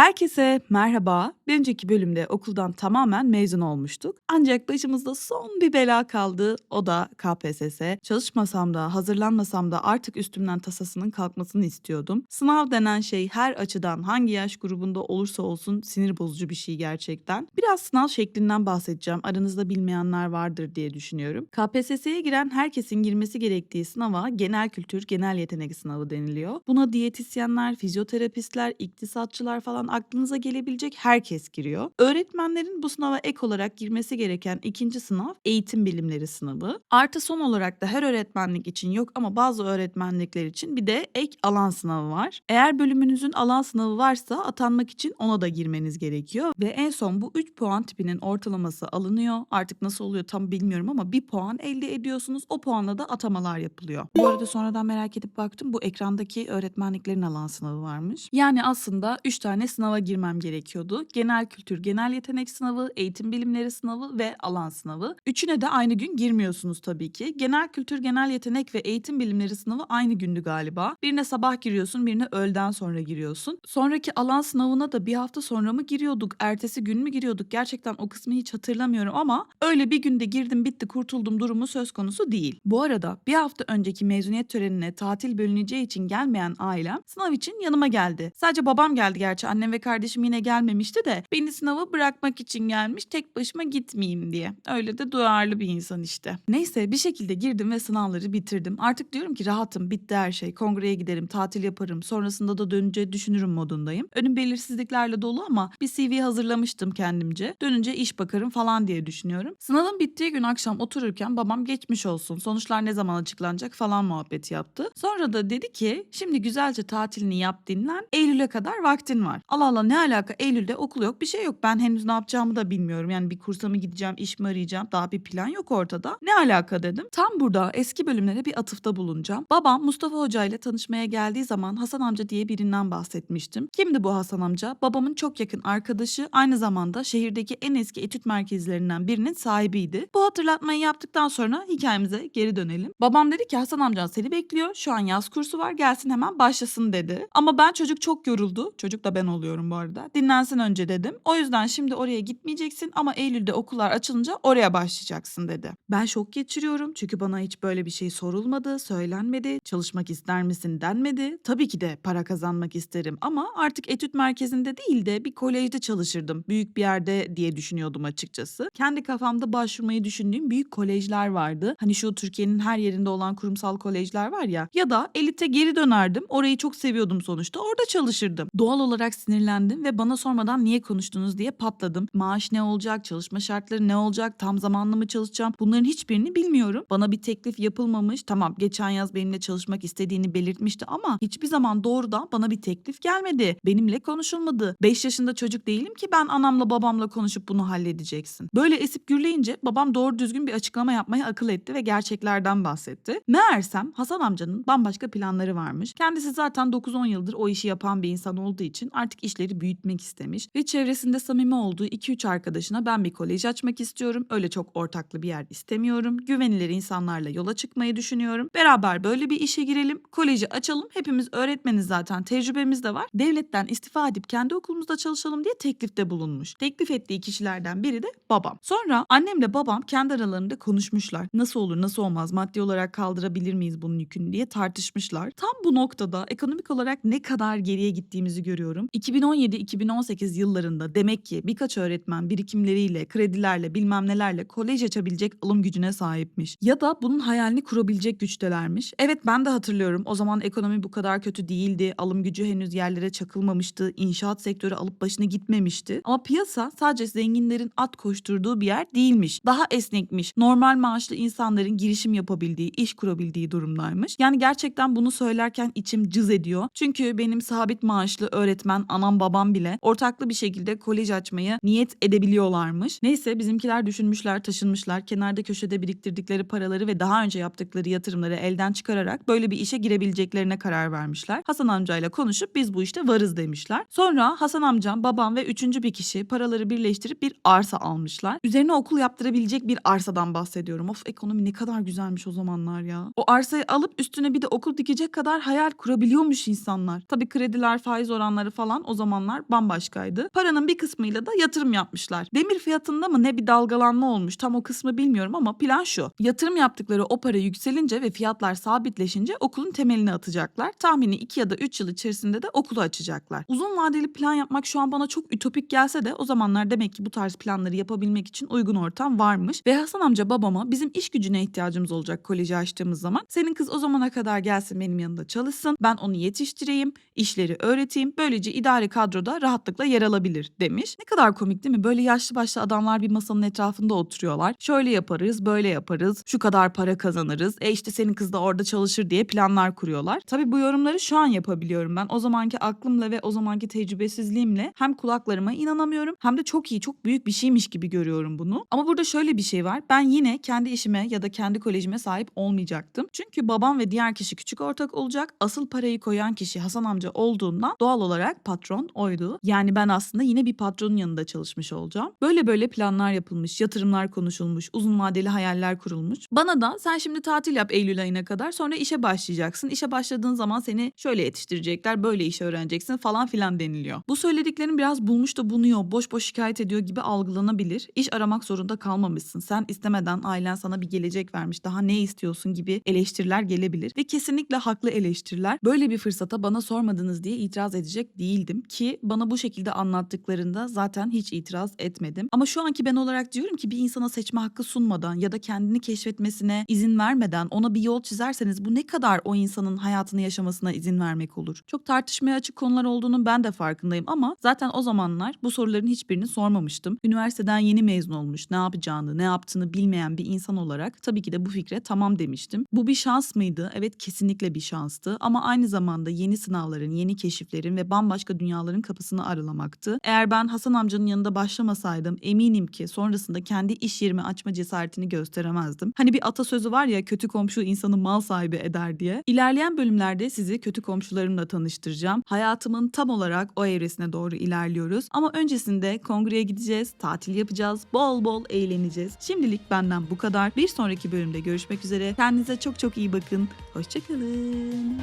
Herkese merhaba. Bir önceki bölümde okuldan tamamen mezun olmuştuk. Ancak başımızda son bir bela kaldı. O da KPSS. Çalışmasam da, hazırlanmasam da artık üstümden tasasının kalkmasını istiyordum. Sınav denen şey her açıdan hangi yaş grubunda olursa olsun sinir bozucu bir şey gerçekten. Biraz sınav şeklinden bahsedeceğim. Aranızda bilmeyenler vardır diye düşünüyorum. KPSS'ye giren herkesin girmesi gerektiği sınava genel kültür, genel yetenek sınavı deniliyor. Buna diyetisyenler, fizyoterapistler, iktisatçılar falan aklınıza gelebilecek herkes giriyor. Öğretmenlerin bu sınava ek olarak girmesi gereken ikinci sınav eğitim bilimleri sınavı. Artı son olarak da her öğretmenlik için yok ama bazı öğretmenlikler için bir de ek alan sınavı var. Eğer bölümünüzün alan sınavı varsa atanmak için ona da girmeniz gerekiyor. Ve en son bu 3 puan tipinin ortalaması alınıyor. Artık nasıl oluyor tam bilmiyorum ama bir puan elde ediyorsunuz. O puanla da atamalar yapılıyor. Bu arada sonradan merak edip baktım bu ekrandaki öğretmenliklerin alan sınavı varmış. Yani aslında 3 tane sınava girmem gerekiyordu. Genel kültür, genel yetenek sınavı, eğitim bilimleri sınavı ve alan sınavı. Üçüne de aynı gün girmiyorsunuz tabii ki. Genel kültür, genel yetenek ve eğitim bilimleri sınavı aynı gündü galiba. Birine sabah giriyorsun, birine öğleden sonra giriyorsun. Sonraki alan sınavına da bir hafta sonra mı giriyorduk, ertesi gün mü giriyorduk? Gerçekten o kısmı hiç hatırlamıyorum ama öyle bir günde girdim bitti kurtuldum durumu söz konusu değil. Bu arada bir hafta önceki mezuniyet törenine tatil bölüneceği için gelmeyen ailem sınav için yanıma geldi. Sadece babam geldi gerçi annem ve kardeşim yine gelmemişti de beni sınava bırakmak için gelmiş tek başıma gitmeyeyim diye. Öyle de duyarlı bir insan işte. Neyse bir şekilde girdim ve sınavları bitirdim. Artık diyorum ki rahatım bitti her şey. Kongreye giderim tatil yaparım sonrasında da dönünce düşünürüm modundayım. Önüm belirsizliklerle dolu ama bir CV hazırlamıştım kendimce. Dönünce iş bakarım falan diye düşünüyorum. Sınavın bittiği gün akşam otururken babam geçmiş olsun sonuçlar ne zaman açıklanacak falan muhabbeti yaptı. Sonra da dedi ki şimdi güzelce tatilini yap dinlen Eylül'e kadar vaktin var. Allah Allah ne alaka Eylül'de okul yok bir şey yok. Ben henüz ne yapacağımı da bilmiyorum. Yani bir kursa mı gideceğim iş mi arayacağım daha bir plan yok ortada. Ne alaka dedim. Tam burada eski bölümlere bir atıfta bulunacağım. Babam Mustafa Hoca ile tanışmaya geldiği zaman Hasan amca diye birinden bahsetmiştim. Kimdi bu Hasan amca? Babamın çok yakın arkadaşı aynı zamanda şehirdeki en eski etüt merkezlerinden birinin sahibiydi. Bu hatırlatmayı yaptıktan sonra hikayemize geri dönelim. Babam dedi ki Hasan amcan seni bekliyor. Şu an yaz kursu var gelsin hemen başlasın dedi. Ama ben çocuk çok yoruldu. Çocuk da ben oluyorum bu arada. Dinlensin önce dedim. O yüzden şimdi oraya gitmeyeceksin ama Eylül'de okullar açılınca oraya başlayacaksın dedi. Ben şok geçiriyorum çünkü bana hiç böyle bir şey sorulmadı, söylenmedi. Çalışmak ister misin denmedi. Tabii ki de para kazanmak isterim ama artık etüt merkezinde değil de bir kolejde çalışırdım. Büyük bir yerde diye düşünüyordum açıkçası. Kendi kafamda başvurmayı düşündüğüm büyük kolejler vardı. Hani şu Türkiye'nin her yerinde olan kurumsal kolejler var ya. Ya da elite geri dönerdim. Orayı çok seviyordum sonuçta. Orada çalışırdım. Doğal olarak sinirlendim ve bana sormadan niye konuştunuz diye patladım. Maaş ne olacak, çalışma şartları ne olacak, tam zamanlı mı çalışacağım bunların hiçbirini bilmiyorum. Bana bir teklif yapılmamış. Tamam geçen yaz benimle çalışmak istediğini belirtmişti ama hiçbir zaman doğrudan bana bir teklif gelmedi. Benimle konuşulmadı. 5 yaşında çocuk değilim ki ben anamla babamla konuşup bunu halledeceksin. Böyle esip gürleyince babam doğru düzgün bir açıklama yapmaya akıl etti ve gerçeklerden bahsetti. Meğersem Hasan amcanın bambaşka planları varmış. Kendisi zaten 9-10 yıldır o işi yapan bir insan olduğu için artık işleri büyütmek istemiş ve çevresinde samimi olduğu 2-3 arkadaşına ben bir kolej açmak istiyorum. Öyle çok ortaklı bir yer istemiyorum. Güvenilir insanlarla yola çıkmayı düşünüyorum. Beraber böyle bir işe girelim. Koleji açalım. Hepimiz öğretmeniz zaten. Tecrübemiz de var. Devletten istifa edip kendi okulumuzda çalışalım diye teklifte bulunmuş. Teklif ettiği kişilerden biri de babam. Sonra annemle babam kendi aralarında konuşmuşlar. Nasıl olur nasıl olmaz maddi olarak kaldırabilir miyiz bunun yükünü diye tartışmışlar. Tam bu noktada ekonomik olarak ne kadar geriye gittiğimizi görüyorum. 2017-2018 yıllarında demek ki birkaç öğretmen birikimleriyle, kredilerle, bilmem nelerle kolej açabilecek alım gücüne sahipmiş. Ya da bunun hayalini kurabilecek güçtelermiş. Evet ben de hatırlıyorum. O zaman ekonomi bu kadar kötü değildi. Alım gücü henüz yerlere çakılmamıştı. İnşaat sektörü alıp başını gitmemişti. Ama piyasa sadece zenginlerin at koşturduğu bir yer değilmiş. Daha esnekmiş. Normal maaşlı insanların girişim yapabildiği, iş kurabildiği durumdaymış. Yani gerçekten bunu söylerken içim cız ediyor. Çünkü benim sabit maaşlı öğretmen anam babam bile ortaklı bir şekilde kolej açmayı niyet edebiliyorlarmış. Neyse bizimkiler düşünmüşler, taşınmışlar. Kenarda köşede biriktirdikleri paraları ve daha önce yaptıkları yatırımları elden çıkararak böyle bir işe girebileceklerine karar vermişler. Hasan amcayla konuşup biz bu işte varız demişler. Sonra Hasan amcam, babam ve üçüncü bir kişi paraları birleştirip bir arsa almışlar. Üzerine okul yaptırabilecek bir arsadan bahsediyorum. Of ekonomi ne kadar güzelmiş o zamanlar ya. O arsayı alıp üstüne bir de okul dikecek kadar hayal kurabiliyormuş insanlar. Tabii krediler, faiz oranları falan o zamanlar bambaşkaydı. Paranın bir kısmıyla da yatırım yapmışlar. Demir fiyatında mı ne bir dalgalanma olmuş tam o kısmı bilmiyorum ama plan şu. Yatırım yaptıkları o para yükselince ve fiyatlar sabitleşince okulun temelini atacaklar. Tahmini 2 ya da 3 yıl içerisinde de okulu açacaklar. Uzun vadeli plan yapmak şu an bana çok ütopik gelse de o zamanlar demek ki bu tarz planları yapabilmek için uygun ortam varmış. Ve Hasan amca babama bizim iş gücüne ihtiyacımız olacak koleji açtığımız zaman. Senin kız o zamana kadar gelsin benim yanında çalışsın. Ben onu yetiştireyim, işleri öğreteyim. Böylece idari kadroda rahatlıkla yer alabilir demiş. Ne kadar komik değil mi? Böyle yaşlı başlı adamlar bir masanın etrafında oturuyorlar. Şöyle yaparız, böyle yaparız. Şu kadar para kazanırız. E işte senin kız da orada çalışır diye planlar kuruyorlar. Tabii bu yorumları şu an yapabiliyorum ben. O zamanki aklımla ve o zamanki tecrübesizliğimle hem kulaklarıma inanamıyorum hem de çok iyi, çok büyük bir şeymiş gibi görüyorum bunu. Ama burada şöyle bir şey var. Ben yine kendi işime ya da kendi kolejime sahip olmayacaktım. Çünkü babam ve diğer kişi küçük ortak olacak. Asıl parayı koyan kişi Hasan amca olduğundan doğal olarak patron oydu. Yani ben aslında yine bir patronun yanında çalışmış olacağım. Böyle böyle planlar yapılmış, yatırımlar konuşulmuş, uzun vadeli hayaller kurulmuş. Bana da sen şimdi tatil yap Eylül ayına kadar sonra işe başlayacaksın. İşe başladığın zaman seni şöyle yetiştirecekler, böyle iş öğreneceksin falan filan deniliyor. Bu söylediklerim biraz bulmuş da bunuyor, boş boş şikayet ediyor gibi algılanabilir. İş aramak zorunda kalmamışsın. Sen istemeden ailen sana bir gelecek vermiş. Daha ne istiyorsun gibi eleştiriler gelebilir. Ve kesinlikle haklı eleştiriler. Böyle bir fırsata bana sormadınız diye itiraz edecek değildim. Ki bana bu şekilde anlattıklarında zaten hiç itiraz etmedim. Ama şu anki ben olarak diyorum ki bir insana seçme hakkı sunmadan ya da kendini keşfetmesine izin vermeden ona bir yol çizerseniz bu ne kadar o insanın hayatını yaşamasına izin vermek olur. Çok tartışmaya açık konular olduğunu ben de farkındayım ama zaten o zamanlar bu soruların hiçbirini sormamıştım. Üniversiteden yeni mezun olmuş, ne yapacağını, ne yaptığını bilmeyen bir insan olarak tabii ki de bu fikre tamam demiştim. Bu bir şans mıydı? Evet kesinlikle bir şanstı ama aynı zamanda yeni sınavların, yeni keşiflerin ve bambaşka dünyaların kapısını aralamaktı. Eğer ben Hasan amcanın yanında başlamasaydım eminim ki sonrasında kendi iş yerimi açma cesaretini gösteremezdim. Hani bir atasözü var ya kötü komşu insanı mal sahibi eder diye. İlerleyen bölümlerde sizi kötü komşularımla tanıştıracağım. Hayatımın tam olarak o evresine doğru ilerliyoruz. Ama öncesinde kongreye gideceğiz, tatil yapacağız, bol bol eğleneceğiz. Şimdilik benden bu kadar. Bir sonraki bölümde görüşmek üzere. Kendinize çok çok iyi bakın. Hoşçakalın.